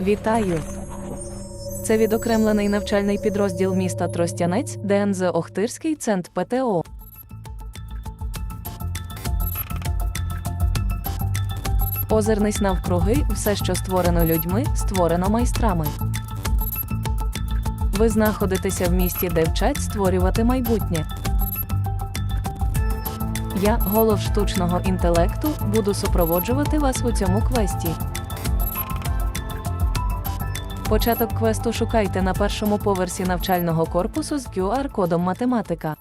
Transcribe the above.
Вітаю! Це відокремлений навчальний підрозділ міста Тростянець, ДНЗ Охтирський центр ПТО. Озирнись навкруги, все, що створено людьми, створено майстрами. Ви знаходитеся в місті, де вчать створювати майбутнє. Я, голов штучного інтелекту, буду супроводжувати вас у цьому квесті. Початок квесту шукайте на першому поверсі навчального корпусу з QR-кодом математика.